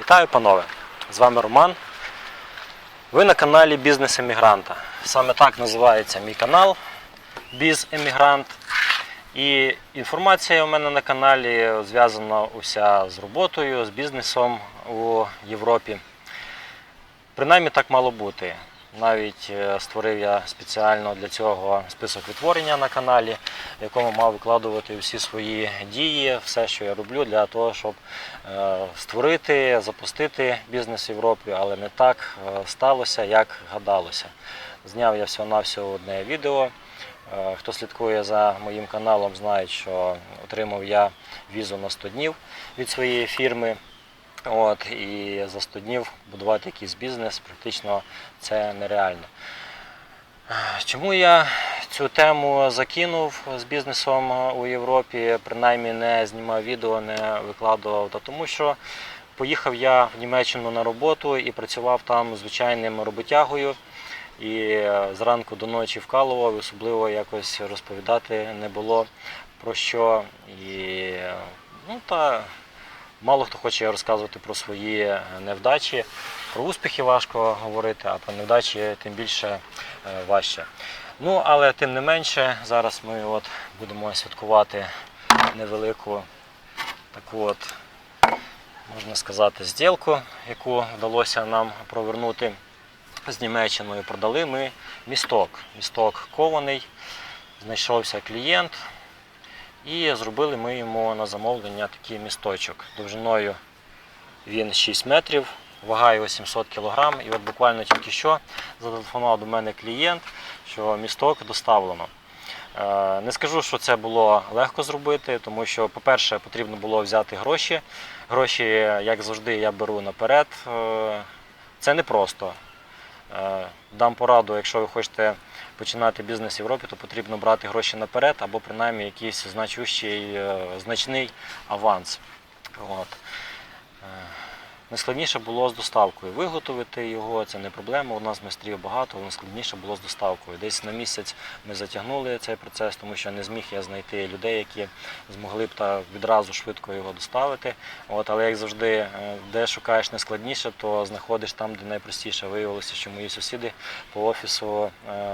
Вітаю, панове! З вами Роман. Ви на каналі Бізнес Емігранта. Саме так називається мій канал Біз Емігрант. І інформація у мене на каналі зв'язана уся з роботою, з бізнесом у Європі. Принаймні так мало бути. Навіть е, створив я спеціально для цього список відтворення на каналі, в якому мав викладувати всі свої дії, все, що я роблю, для того, щоб е, створити, запустити бізнес в Європі, але не так е, сталося, як гадалося. Зняв я всього-навсього одне відео. Хто слідкує за моїм каналом, знає, що отримав я візу на 100 днів від своєї фірми. От, і за 100 днів будувати якийсь бізнес практично це нереально. Чому я цю тему закинув з бізнесом у Європі, принаймні не знімав відео, не викладував? Та тому що поїхав я в Німеччину на роботу і працював там звичайним роботягою. І зранку до ночі вкалував, особливо якось розповідати не було про що. І ну, та Мало хто хоче розказувати про свої е, невдачі. Про успіхи важко говорити, а про невдачі тим більше е, важче. Ну, але тим не менше, зараз ми от будемо святкувати невелику таку от, можна сказати, зділку, яку вдалося нам провернути з Німеччиною. Продали ми місток. Місток кований, знайшовся клієнт. І зробили ми йому на замовлення такий місточок. Довжиною він 6 метрів, вага його 700 кг. І от буквально тільки що зателефонував до мене клієнт, що місток доставлено. Е, Не скажу, що це було легко зробити, тому що, по-перше, потрібно було взяти гроші. Гроші, як завжди, я беру наперед. Е, Це непросто. Е, Дам пораду, якщо ви хочете починати бізнес в Європі, то потрібно брати гроші наперед або принаймні якийсь значущий, е, значний аванс. От. Найскладніше було з доставкою. Виготовити його це не проблема. У нас майстрів багато, але найскладніше було з доставкою. Десь на місяць ми затягнули цей процес, тому що не зміг я знайти людей, які змогли б та відразу швидко його доставити. От, але як завжди, е, де шукаєш найскладніше, то знаходиш там, де найпростіше. Виявилося, що мої сусіди по офісу е,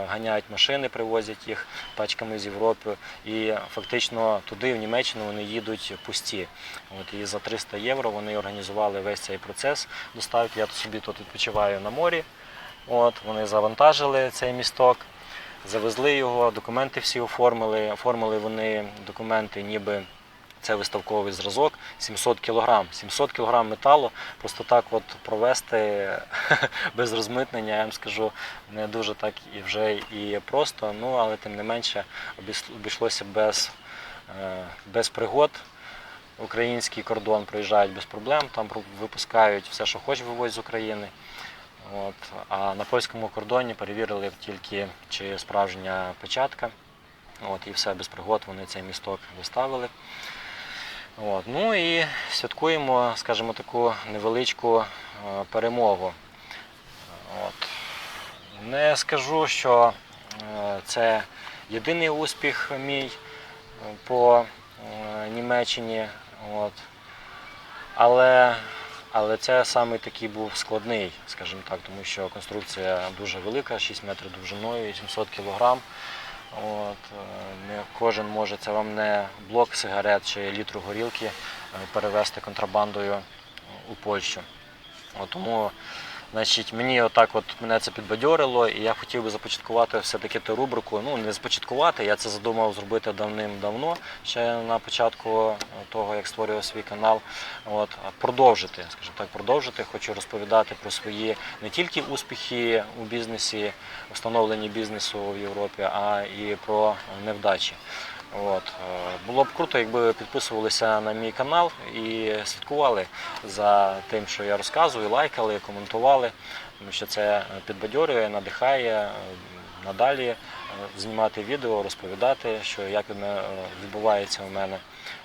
ганяють машини, привозять їх пачками з Європи, і фактично туди, в Німеччину, вони їдуть пусті. От, і за 300 євро вони організували весь цей процес доставки. Я собі тут відпочиваю на морі. От, вони завантажили цей місток, завезли його, документи всі оформили. Оформили вони документи, ніби це виставковий зразок, 700 кг. 700 кг металу просто так от провести без розмитнення, я вам скажу, не дуже так і вже і просто, ну але тим не менше обійшлося без, е, без пригод. Український кордон проїжджають без проблем, там випускають все, що хоч вивозять з України. От. А на польському кордоні перевірили тільки, чи справжня печатка. От, і все без пригод вони цей місток виставили. От. Ну і святкуємо, скажімо, таку невеличку е, перемогу. От. Не скажу, що е, це єдиний успіх мій е, по Німеччині. От. Але, але це саме такий був складний, скажімо так, тому що конструкція дуже велика, 6 метрів довжиною, 700 кг. От, е, не кожен може, це вам не блок сигарет чи літру горілки е, перевезти контрабандою у Польщу. От, тому значить, мені отак от мене це підбадьорило, і я хотів би започаткувати все-таки ту рубрику. Ну, не започаткувати, я це задумав зробити давним-давно, ще на початку того, як створював свій канал. От, продовжити, скажімо так, продовжити. Хочу розповідати про свої не тільки успіхи у бізнесі, встановленні бізнесу в Європі, а і про невдачі. От. е, Було б круто, якби ви підписувалися на мій канал і слідкували за тим, що я розказую, лайкали, коментували, тому що це підбадьорює, надихає е, надалі е, знімати відео, розповідати, що як відбувається у мене.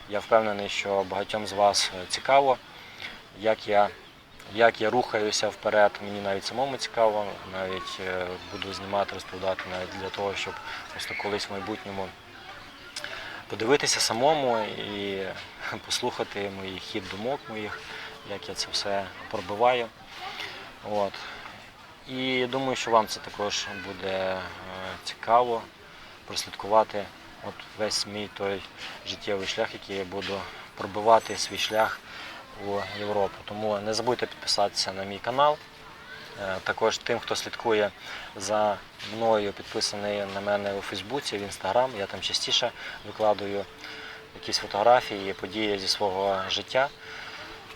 Я впевнений, що багатьом з вас цікаво, як я, як я рухаюся вперед. Мені навіть самому цікаво, навіть буду знімати, розповідати навіть для того, щоб просто колись в майбутньому подивитися самому і послухати мої хід думок моїх, як я це все пробиваю. От. І думаю, що вам це також буде е, цікаво прослідкувати от весь мій той життєвий шлях, який я буду пробивати свій шлях у Європу. Тому не забудьте підписатися на мій канал. Е, Також тим, хто слідкує за мною, підписаний на мене у Фейсбуці, в Інстаграм. Я там частіше викладаю якісь фотографії, події зі свого життя.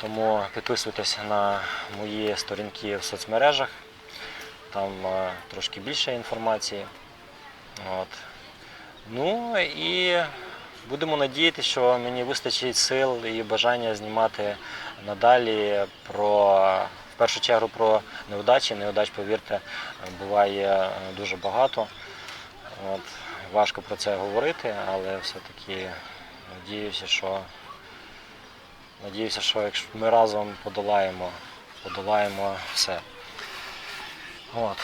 Тому підписуйтесь на мої сторінки в соцмережах. Там е, трошки більше інформації. От. Ну і будемо надіятися, що мені вистачить сил і бажання знімати надалі про в першу чергу про неудачі. Неудач, повірте, буває е, дуже багато. От. Важко про це говорити, але все-таки надіюся, що надіюся, що якщо ми разом подолаємо, подолаємо все. От.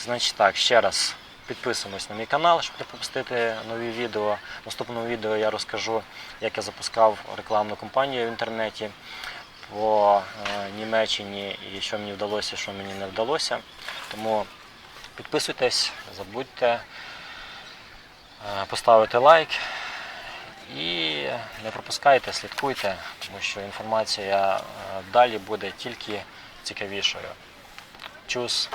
Значить так, ще раз підписуємось на мій канал, щоб не пропустити нові відео. В наступному відео я розкажу, як я запускав рекламну кампанію в інтернеті по е, Німеччині і що мені вдалося, що мені не вдалося. Тому підписуйтесь, забудьте е, поставити лайк і не пропускайте, слідкуйте, тому що інформація е, далі буде тільки цікавішою. Чус!